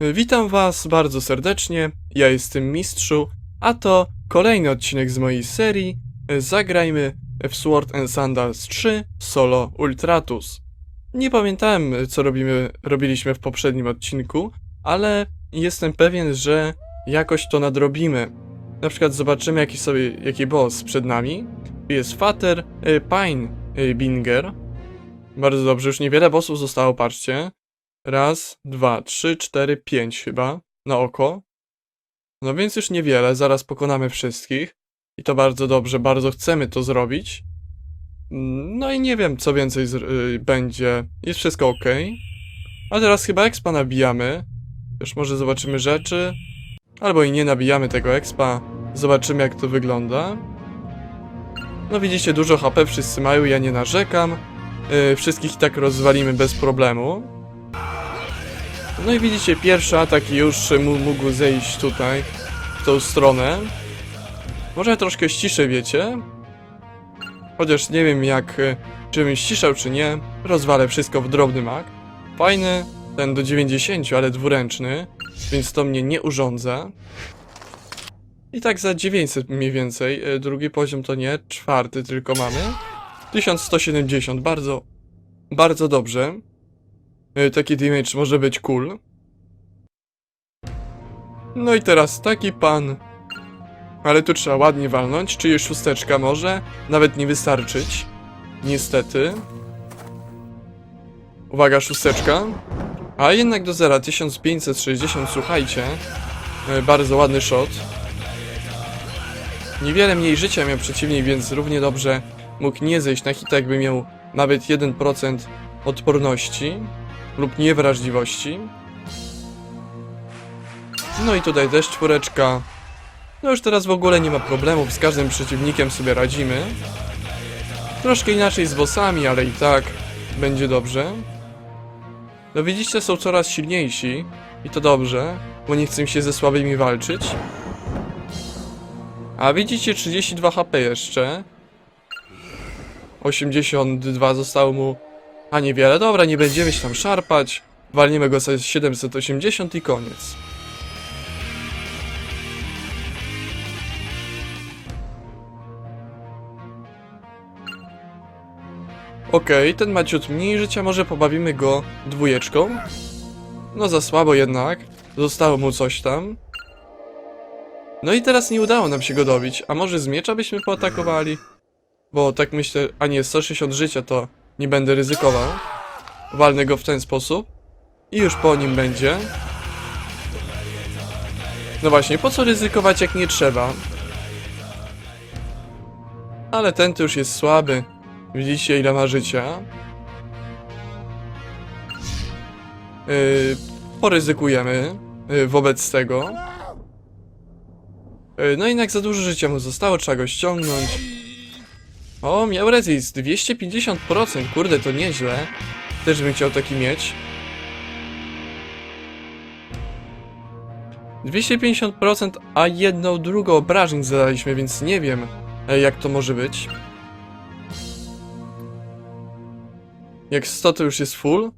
Witam Was bardzo serdecznie, ja jestem Mistrzu, a to kolejny odcinek z mojej serii Zagrajmy w Sword and Sandals 3 Solo Ultratus. Nie pamiętałem co robimy, robiliśmy w poprzednim odcinku, ale jestem pewien, że jakoś to nadrobimy. Na przykład zobaczymy jaki sobie, jaki boss przed nami. Jest Fater y, Pine y, Binger. Bardzo dobrze, już niewiele bossów zostało, patrzcie. Raz, dwa, trzy, cztery, pięć chyba na oko. No więc już niewiele, zaraz pokonamy wszystkich. I to bardzo dobrze, bardzo chcemy to zrobić. No i nie wiem, co więcej y, będzie. Jest wszystko ok. A teraz chyba expa nabijamy. Już może zobaczymy rzeczy. Albo i nie nabijamy tego expa. Zobaczymy, jak to wygląda. No widzicie, dużo HP wszyscy mają, ja nie narzekam. Yy, wszystkich i tak rozwalimy bez problemu. No i widzicie, pierwszy atak już mógł zejść tutaj, w tą stronę. Może troszkę ściszę, wiecie? Chociaż nie wiem jak, e, czy bym ściszał, czy nie. Rozwalę wszystko w drobny mak. Fajny, ten do 90, ale dwuręczny, więc to mnie nie urządza. I tak za 900 mniej więcej. E, Drugi poziom to nie, czwarty tylko mamy. 1170, bardzo, bardzo dobrze. E, Taki damage może być cool. No i teraz taki pan. Ale tu trzeba ładnie walnąć, czyli szósteczka może nawet nie wystarczyć. Niestety. Uwaga, szósteczka. A jednak do zera 1560, słuchajcie. E, Bardzo ładny shot. Niewiele mniej życia miał przeciwnik, więc równie dobrze mógł nie zejść na hita, jakby miał nawet 1% odporności lub niewrażliwości. No i tutaj też czwóreczka. No już teraz w ogóle nie ma problemów, z każdym przeciwnikiem sobie radzimy. Troszkę inaczej z bossami, ale i tak będzie dobrze. No widzicie, są coraz silniejsi i to dobrze, bo nie chcę się ze słabymi walczyć. A widzicie, 32 HP jeszcze. 82 zostało mu a niewiele, dobra, nie będziemy się tam szarpać. Walniemy go za 780 i koniec. Okej, ten ma ciut mniej życia, może pobawimy go dwójeczką. No za słabo jednak. Zostało mu coś tam. No i teraz nie udało nam się go dobić. A może z miecza byśmy pootakowali? Bo tak myślę, a nie, 160 życia to nie będę ryzykował. Walnę go w ten sposób. I już po nim będzie. No właśnie, po co ryzykować jak nie trzeba? Ale ten to już jest słaby. Widzicie ile ma życia? Yy, poryzykujemy yy, wobec tego. Yy, no jednak za dużo życia mu zostało, trzeba go ściągnąć. O, miał resist, 250%, kurde, to nieźle. Też bym chciał taki mieć. 250%, a jedną drugą obrażeń zadaliśmy, więc nie wiem, jak to może być. Jak 100 to już jest full.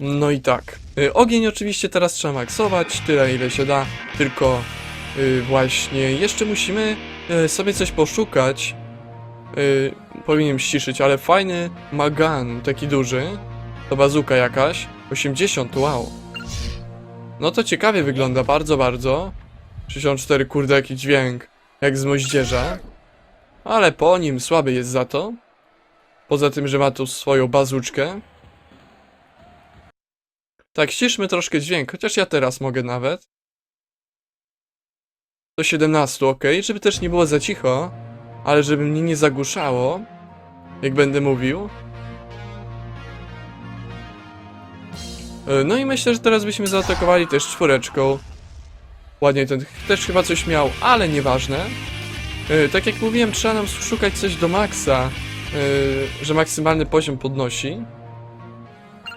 No i tak. Y, Ogień oczywiście teraz trzeba maksować, tyle ile się da, tylko y, właśnie jeszcze musimy sobie coś poszukać. Y, powinienem ściszyć, ale fajny magan, taki duży. To bazuka jakaś. 80, wow. No to ciekawie wygląda, bardzo, bardzo. 64, kurde, jaki dźwięk. Jak z moździerza. Ale po nim słaby jest za to. Poza tym, że ma tu swoją bazuczkę. Tak, ściszmy troszkę dźwięk, chociaż ja teraz mogę nawet. Do 17, ok, żeby też nie było za cicho, ale żeby mnie nie zagłuszało, jak będę mówił. E, No i myślę, że teraz byśmy zaatakowali też czwóreczką. Ładnie ten też chyba coś miał, ale nieważne. E, Tak jak mówiłem, trzeba nam szukać coś do maksa, e, że maksymalny poziom podnosi.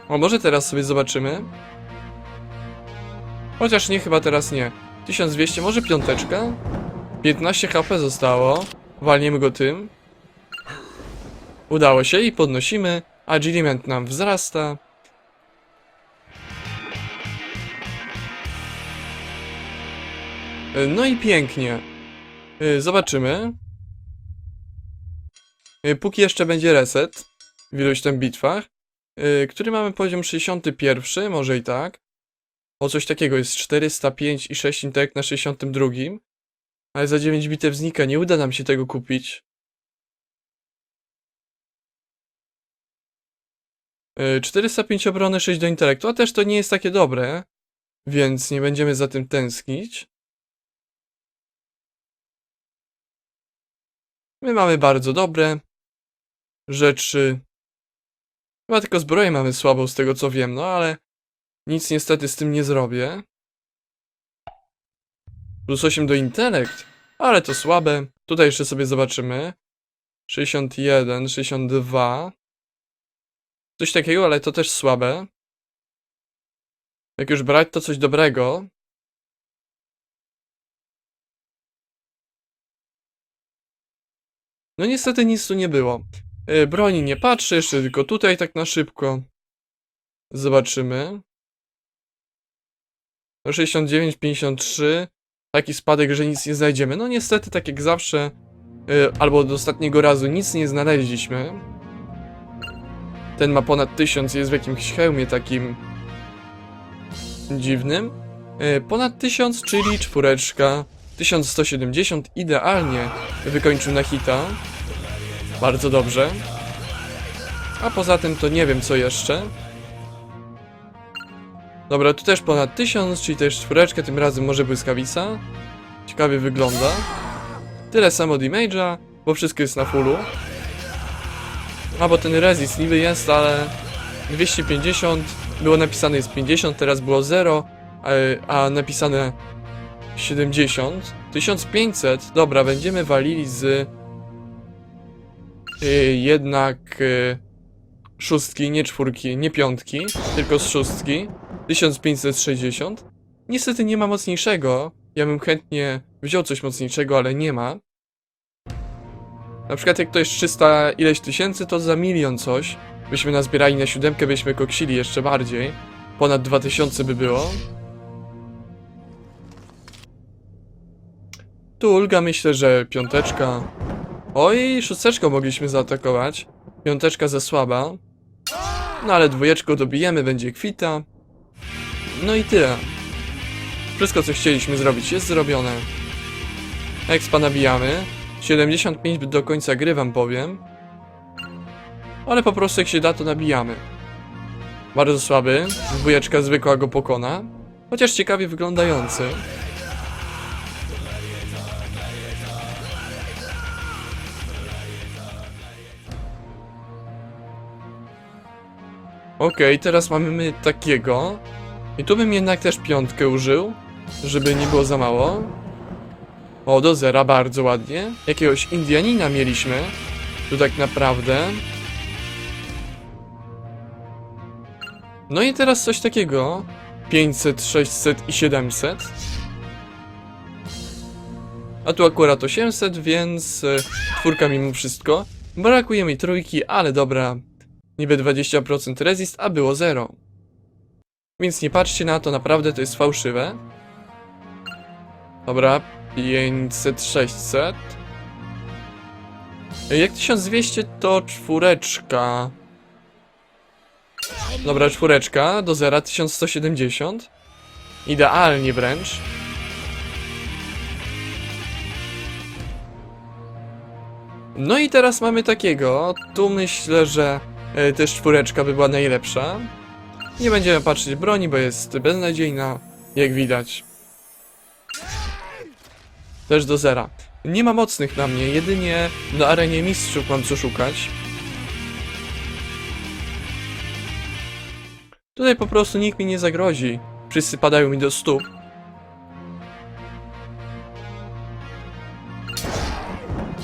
O, może teraz sobie zobaczymy. Chociaż nie, chyba teraz nie. 1200, może piąteczka? 15 HP zostało. Walniemy go tym. Udało się i podnosimy. Agiliment nam wzrasta. E, no i pięknie. E, zobaczymy. E, póki jeszcze będzie reset w iluś tam bitwach, który mamy poziom 61, może i tak. O coś takiego jest 405 i 6 intelekt na 62. Ale za 9 bitew znika, nie uda nam się tego kupić. E, 405 obrony, 6 do intelektu, a też to nie jest takie dobre, więc nie będziemy za tym tęsknić. My mamy bardzo dobre rzeczy. Chyba tylko zbroję mamy słabą z tego co wiem, no ale nic niestety z tym nie zrobię. Plus 8 do intelekt, ale to słabe. Tutaj jeszcze sobie zobaczymy. 61, 62. Coś takiego, ale to też słabe. Jak już brać, to coś dobrego. No niestety nic tu nie było. E, Broni nie patrzę, jeszcze tylko tutaj tak na szybko. Zobaczymy. No 69, 53. Taki spadek, że nic nie znajdziemy. No niestety, tak jak zawsze, e, albo od ostatniego razu nic nie znaleźliśmy. Ten ma ponad 1000, jest w jakimś hełmie takim dziwnym. E, Ponad 1000, czyli czwóreczka. 1170 idealnie wykończył na hita. Bardzo dobrze. A poza tym to nie wiem co jeszcze. Dobra, tu też ponad 1000, czyli też czwóreczka, tym razem może błyskawica. Ciekawie wygląda. Tyle samo damage'a, bo wszystko jest na fullu. A bo ten resist niby jest, ale 250 było napisane jest 50, teraz było 0, a, a napisane 70. 1500, dobra, będziemy walili z y, jednak y, szóstki, nie czwórki, nie piątki, tylko z szóstki. 1560. Niestety nie ma mocniejszego. Ja bym chętnie wziął coś mocniejszego, ale nie ma. Na przykład jak to jest 300 ileś tysięcy, to za milion coś. Byśmy nazbierali na siódemkę, byśmy koksili jeszcze bardziej. Ponad 2000 by było. Tu Ulga myślę, że piąteczka. Oj, szósteczką mogliśmy zaatakować. Piąteczka za słaba. No ale dwójeczką dobijemy, będzie kwita. No i tyle. Wszystko co chcieliśmy zrobić jest zrobione. Expa nabijamy. 75 do końca gry wam powiem. Ale po prostu jak się da to nabijamy. Bardzo słaby. Dwójeczka zwykła go pokona. Chociaż ciekawie wyglądający. Okej, teraz mamy my takiego. I tu bym jednak też piątkę użył, żeby nie było za mało. O, do zera, bardzo ładnie. Jakiegoś Indianina mieliśmy. Tu tak naprawdę. No i teraz coś takiego. 500, 600 i 700. A tu akurat 800, więc e, czwórka mimo wszystko. Brakuje mi trójki, ale dobra. Niby 20% resist, a było 0. Więc nie patrzcie na to, naprawdę to jest fałszywe. Dobra, 500, 600. Jak 1200 to czwóreczka. Dobra, czwóreczka do zera 1170. Idealnie wręcz. No i teraz mamy takiego. Tu myślę, że też czwóreczka by była najlepsza. Nie będziemy patrzeć broni, bo jest beznadziejna, jak widać. Też do zera. Nie ma mocnych na mnie, jedynie na arenie mistrzów mam co szukać. Tutaj po prostu nikt mi nie zagrozi. Wszyscy padają mi do stóp.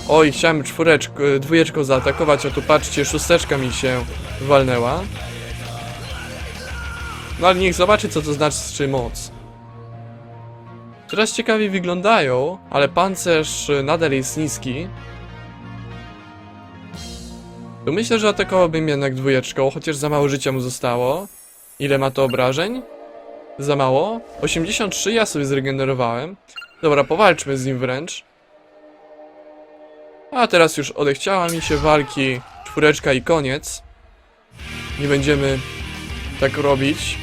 Oj, chciałem czwóreczką, dwójeczką zaatakować, a tu patrzcie, szósteczka mi się walnęła. No ale niech zobaczy, co to znaczy moc. Teraz ciekawie wyglądają, ale pancerz y, nadal jest niski. Myślę, że atakowałbym jednak dwójeczką, chociaż za mało życia mu zostało. Ile ma to obrażeń? Za mało? 83 ja sobie zregenerowałem. Dobra, powalczmy z nim wręcz. A teraz już odechciała mi się walki. Czwóreczka i koniec. Nie będziemy tak robić.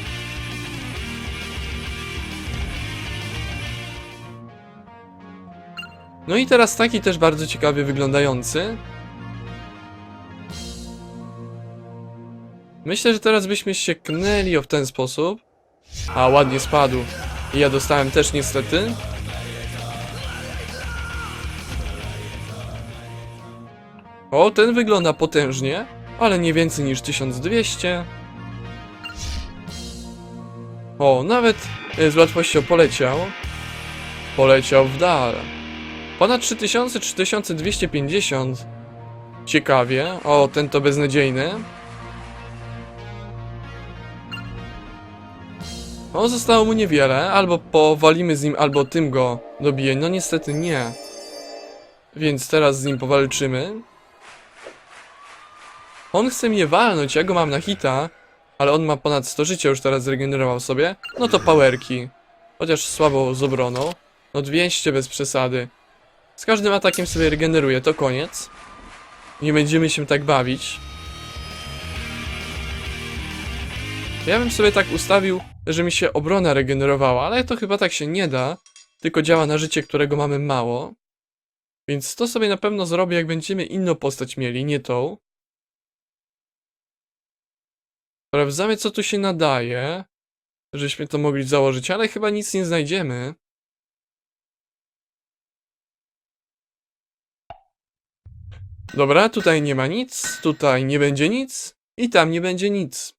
No i teraz taki też bardzo ciekawie wyglądający. Myślę, że teraz byśmy się knęli w ten sposób. A, ładnie spadł. I ja dostałem też niestety. O, ten wygląda potężnie, ale nie więcej niż 1200. O, nawet e, z łatwością poleciał. Poleciał w dal. Ponad 3000, 3250. Ciekawie. O, ten to beznadziejny. O, zostało mu niewiele. Albo powalimy z nim, albo tym go dobije. No niestety nie. Więc teraz z nim powalczymy. On chce mnie walnąć, ja go mam na hita. Ale on ma ponad 100 życia, już teraz zregenerował sobie. No to powerki. Chociaż słabo z obroną. No 200 bez przesady. Z każdym atakiem sobie regeneruje, to koniec. Nie będziemy się tak bawić. Ja bym sobie tak ustawił, że mi się obrona regenerowała, ale to chyba tak się nie da. Tylko działa na życie, którego mamy mało. Więc to sobie na pewno zrobię, jak będziemy inną postać mieli, nie tą. Sprawdzamy, co tu się nadaje. Żeśmy to mogli założyć, ale chyba nic nie znajdziemy. Dobra, tutaj nie ma nic, tutaj nie będzie nic i tam nie będzie nic.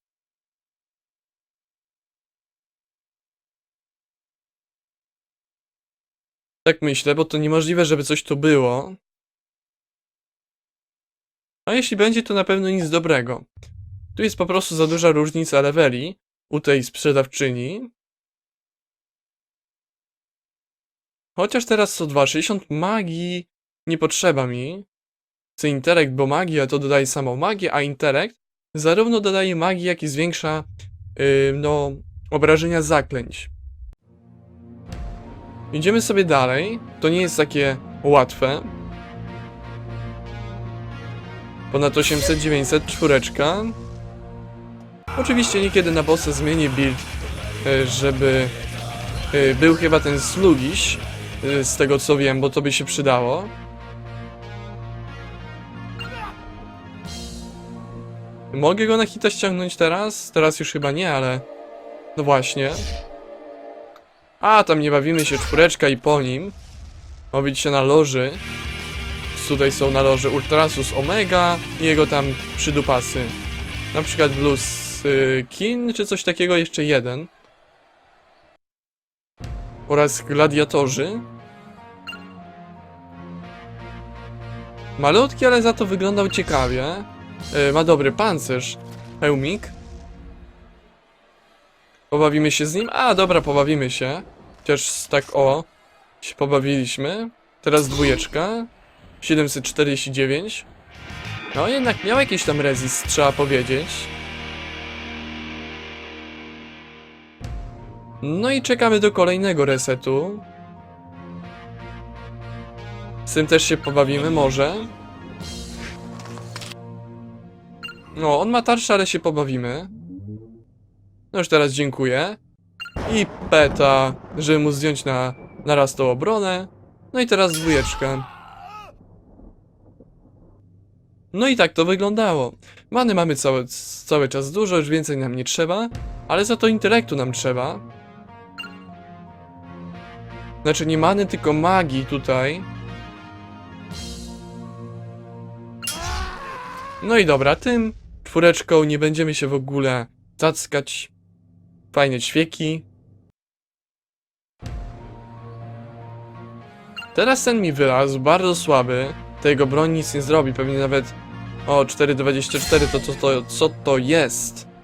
Tak myślę, bo to niemożliwe, żeby coś tu było. A jeśli będzie, to na pewno nic dobrego. Tu jest po prostu za duża różnica leveli u tej sprzedawczyni. Chociaż teraz co 260 magii nie potrzeba mi. Chcę intelekt, bo magia to dodaje samą magię, a intelekt zarówno dodaje magii, jak i zwiększa yy, no, obrażenia zaklęć. Idziemy sobie dalej. To nie jest takie łatwe. Ponad 800, 900, czwóreczka. Oczywiście niekiedy na bossa zmienię build, y, żeby y, był chyba ten slugiś, y, z tego co wiem, bo to by się przydało. Mogę go na hita ściągnąć teraz? Teraz już chyba nie, ale... No właśnie. A, tam nie bawimy się czwóreczka i po nim. Mówić się na loży. Tutaj są na loży Ultrasus Omega i jego tam przydupasy. Na przykład Blues Kin, czy coś takiego, jeszcze jeden. Oraz gladiatorzy. Malutki, ale za to wyglądał ciekawie. Y, ma dobry pancerz. Hełmik. Pobawimy się z nim? A, dobra, pobawimy się. Chociaż tak o, się pobawiliśmy. Teraz dwójeczka. 749. No jednak miał jakiś tam resist, trzeba powiedzieć. No i czekamy do kolejnego resetu. Z tym też się pobawimy, może. No, on ma tarczę, ale się pobawimy. No już teraz dziękuję. I peta, żeby mu zdjąć na, na raz tą obronę. No i teraz dwójeczkę. No i tak to wyglądało. Many mamy cały, cały czas dużo, już więcej nam nie trzeba, ale za to intelektu nam trzeba. Znaczy nie many, tylko magii tutaj. No i dobra, tym czwóreczką nie będziemy się w ogóle cackać. Fajne ćwieki. Teraz ten mi wylazł, bardzo słaby. Tego broń nic nie zrobi, pewnie nawet... O, 4,24 to, to, to co to jest?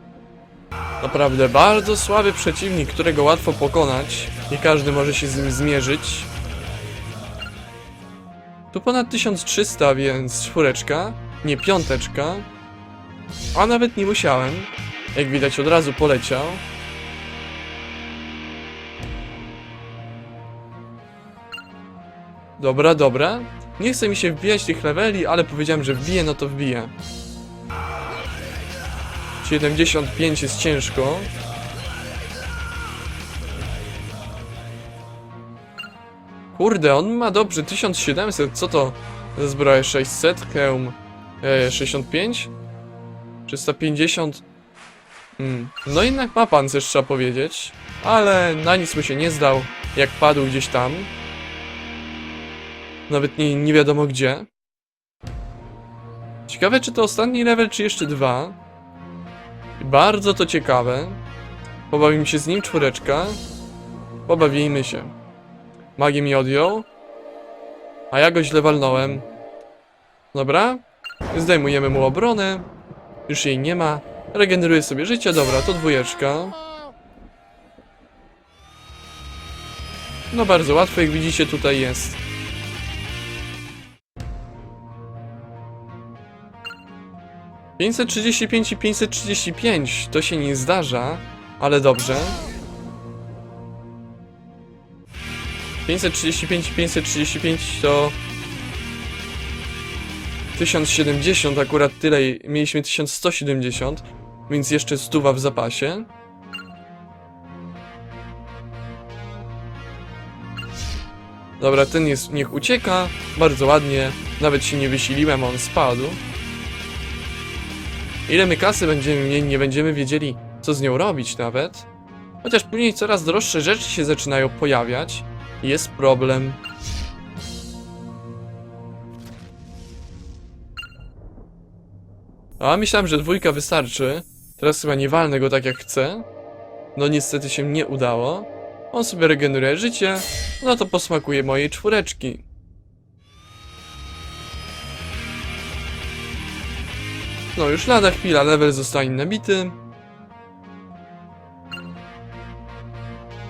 Naprawdę bardzo słaby przeciwnik, którego łatwo pokonać. Nie każdy może się z nim zmierzyć. Tu ponad 1300, więc czwóreczka, nie piąteczka. A nawet nie musiałem. Jak widać od razu poleciał. Dobra, dobra. Nie chce mi się wbijać tych leveli, ale powiedziałem, że wbiję, no to wbiję. 75 jest ciężko. Kurde, on ma dobrze 1700, co to za zbroja 600, hełm e, 65? 350? Hmm. No jednak ma pancerz, trzeba powiedzieć. Ale na nic mu się nie zdał, jak padł gdzieś tam. Nawet nie, nie wiadomo gdzie. Ciekawe, czy to ostatni level, czy jeszcze dwa. Bardzo to ciekawe. Pobawimy się z nim czwóreczka. Pobawimy się. Magię mi odjął. A ja go źle walnąłem. Dobra. Zdejmujemy mu obronę. Już jej nie ma. Regeneruje sobie życie. Dobra, to dwójeczka. No bardzo łatwo, jak widzicie tutaj jest. Pięćset trzydzieści pięć i pięćset trzydzieści pięć. To się nie zdarza, ale dobrze. 535 i 535 to 1070, akurat tyle, mieliśmy 1170, więc jeszcze stuwa w zapasie. Dobra, ten jest, niech ucieka, bardzo ładnie, nawet się nie wysiliłem, on spadł. Ile my kasy będziemy mieli, nie będziemy wiedzieli, co z nią robić nawet. Chociaż później coraz droższe rzeczy się zaczynają pojawiać. Jest problem. A myślałem, że dwójka wystarczy. Teraz chyba nie walnę go tak jak chcę. No niestety się nie udało. On sobie regeneruje życie. No to posmakuje mojej czwóreczki. No już lada chwila, level zostanie nabity.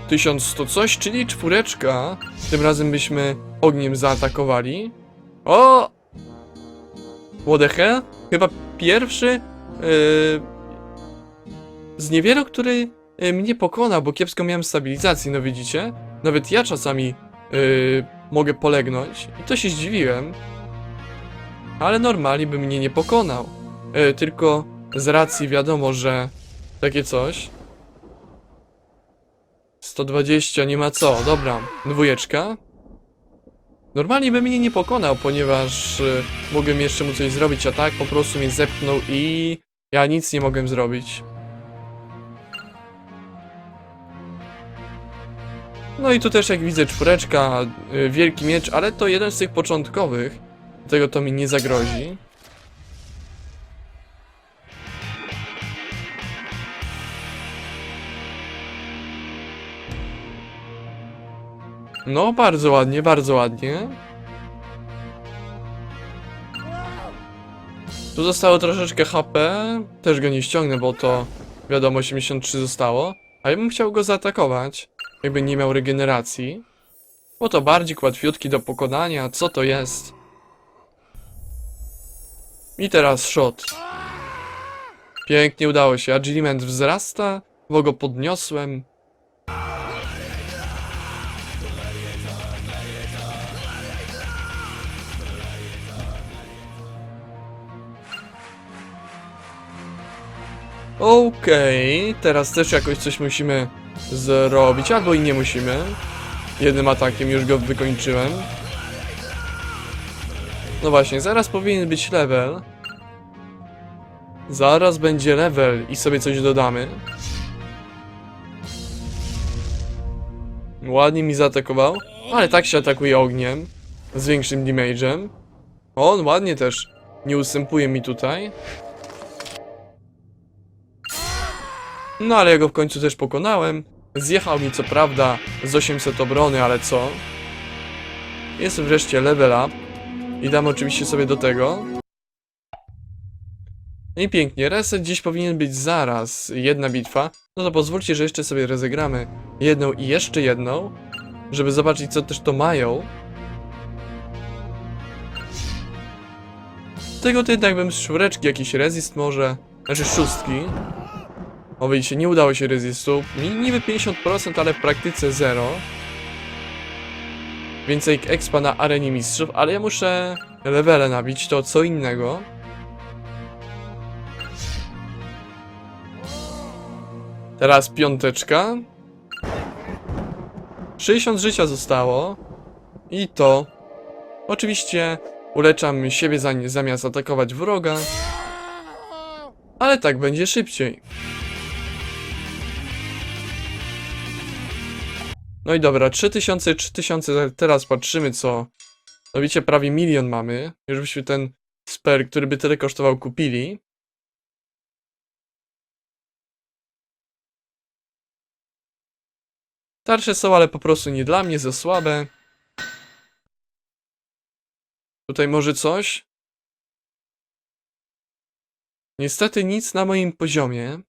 1100 coś, czyli czwóreczka. Tym razem byśmy ogniem zaatakowali. O! Hell? Chyba pierwszy yy, z niewielu, który yy, mnie pokonał, bo kiepsko miałem stabilizacji, no widzicie? Nawet ja czasami yy, mogę polegnąć i to się zdziwiłem. Ale normalnie by mnie nie pokonał. Yy, tylko z racji wiadomo, że takie coś 120, nie ma co, dobra, dwójeczka. Normalnie by mnie nie pokonał, ponieważ y, mogłem jeszcze mu coś zrobić, a tak po prostu mnie zepchnął i ja nic nie mogłem zrobić. No i tu też jak widzę czwóreczka, y, wielki miecz, ale to jeden z tych początkowych, dlatego to mi nie zagrozi. No, bardzo ładnie, bardzo ładnie. Tu zostało troszeczkę HP. Też go nie ściągnę, bo to wiadomo 83 zostało. A ja bym chciał go zaatakować, jakby nie miał regeneracji. Bo to bardziej łatwiutki do pokonania. Co to jest? I teraz shot. Pięknie udało się. Agiliment wzrasta, bo go podniosłem. Okej, teraz też jakoś coś musimy zrobić, albo i nie musimy. Jednym atakiem już go wykończyłem. No właśnie, zaraz powinien być level. Zaraz będzie level i sobie coś dodamy. Ładnie mi zaatakował, ale tak się atakuje ogniem. Z większym damage'em. On ładnie też nie ustępuje mi tutaj. No ale ja go w końcu też pokonałem. Zjechał mi co prawda z 800 obrony, ale co? Jest wreszcie level up. I dam oczywiście sobie do tego. I pięknie, reset dziś powinien być zaraz. Jedna bitwa. No to pozwólcie, że jeszcze sobie rozegramy jedną i jeszcze jedną. Żeby zobaczyć co też to mają. Tego to jednak bym z czwóreczki jakiś resist może. Znaczy szóstki. O widzicie, nie udało się rezystu. Mi niby 50%, ale w praktyce 0. więcej expa na arenie mistrzów, ale ja muszę levele nabić, to co innego. Teraz piąteczka. 60 życia zostało. I to. Oczywiście uleczam siebie za, zamiast atakować wroga. Ale tak będzie szybciej. No i dobra, 3000, 3000, teraz patrzymy co. No widzicie, prawie milion mamy. Już byśmy ten sper, który by tyle kosztował, kupili. Starsze są, ale po prostu nie dla mnie, za słabe. Tutaj może coś? Niestety nic na moim poziomie.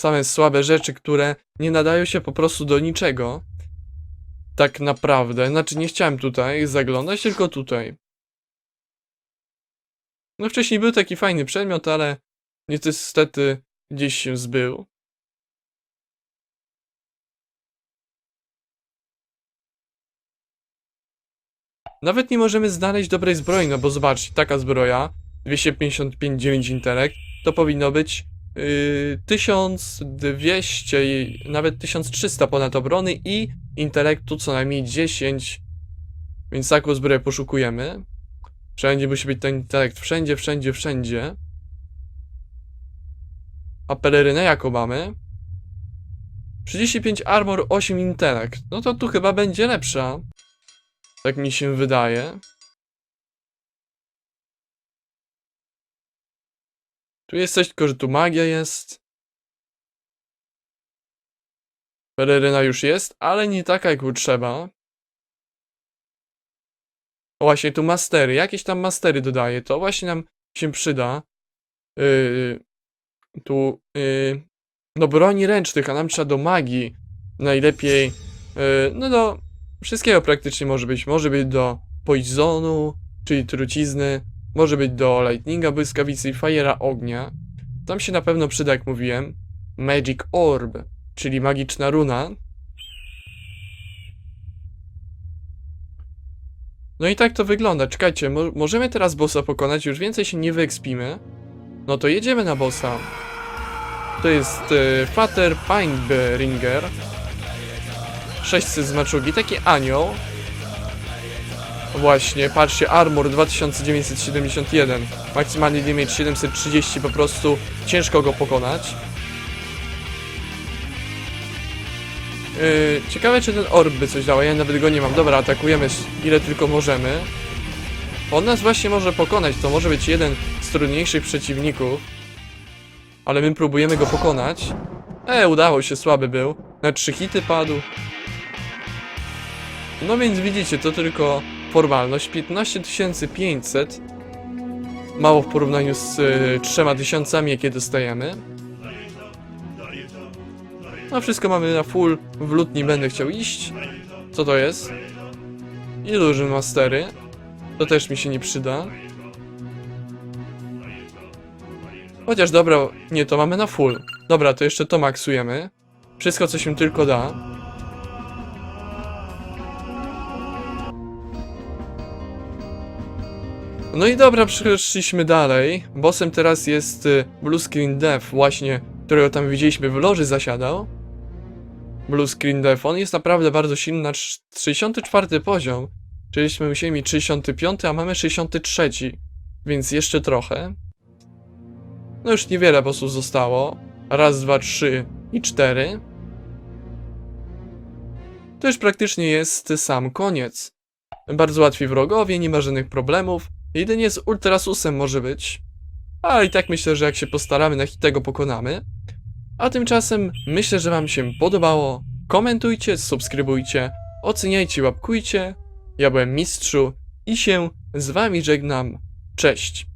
Same słabe rzeczy, które nie nadają się po prostu do niczego. Tak naprawdę. Znaczy nie chciałem tutaj zaglądać, tylko tutaj. No wcześniej był taki fajny przedmiot, ale niestety gdzieś się zbył. Nawet nie możemy znaleźć dobrej zbroi, no bo zobaczcie, taka zbroja, 255 intelekt, to powinno być 1200, i nawet 1300 ponad obrony i intelektu co najmniej 10, więc taką zbroję poszukujemy. Wszędzie musi być ten intelekt, wszędzie, wszędzie, wszędzie. A pelerynę jaką mamy? 35 armor, 8 intelekt. No to tu chyba będzie lepsza. Tak mi się wydaje. Tu jest coś, tylko że tu magia jest. Peleryna już jest, ale nie taka jak trzeba. O właśnie, tu mastery. Jakieś tam mastery dodaję. To właśnie nam się przyda. Yy, tu yy, no broni ręcznych, a nam trzeba do magii. Najlepiej yy, no do wszystkiego praktycznie może być. Może być do poisonu, czyli trucizny. Może być do lightninga, błyskawicy i fire'a ognia. Tam się na pewno przyda, jak mówiłem. Magic Orb, czyli magiczna runa. No i tak to wygląda. Czekajcie, mo możemy teraz bossa pokonać, już więcej się nie wyekspimy. No to jedziemy na bossa. To jest y, Fater Pineberinger. 600 z maczugi, taki anioł. Właśnie, patrzcie, armor 2971, maksymalny damage 730, po prostu ciężko go pokonać. Yy, ciekawe czy ten orb by coś dał, ja nawet go nie mam. Dobra, atakujemy ile tylko możemy. On nas właśnie może pokonać, to może być jeden z trudniejszych przeciwników. Ale my próbujemy go pokonać. E, udało się, słaby był. Na trzy hity padł. No więc widzicie, to tylko formalność. 15500. Mało w porównaniu z y, 3000, jakie dostajemy. No wszystko mamy na full. W lód nie będę chciał iść. Co to jest? Illusion Mastery. To też mi się nie przyda. Chociaż dobra, nie, to mamy na full. Dobra, to jeszcze to maksujemy. Wszystko, co się tylko da. No i dobra, przeszliśmy dalej. Bossem teraz jest y, Blue Screen Death, właśnie, którego tam widzieliśmy w loży zasiadał. Blue Screen Death, on jest naprawdę bardzo silny na trz- 64 poziom. Czyliśmy musieli mieć 65, a mamy 63, więc jeszcze trochę. No już niewiele bossów zostało. Raz, dwa, trzy i cztery. To już praktycznie jest sam koniec. Bardzo łatwi wrogowie, nie ma żadnych problemów. Jedynie z Ultrasusem może być. Ale i tak myślę, że jak się postaramy, na tego pokonamy. A tymczasem myślę, że Wam się podobało. Komentujcie, subskrybujcie, oceniajcie, łapkujcie. Ja byłem Mistrzu i się z Wami żegnam. Cześć!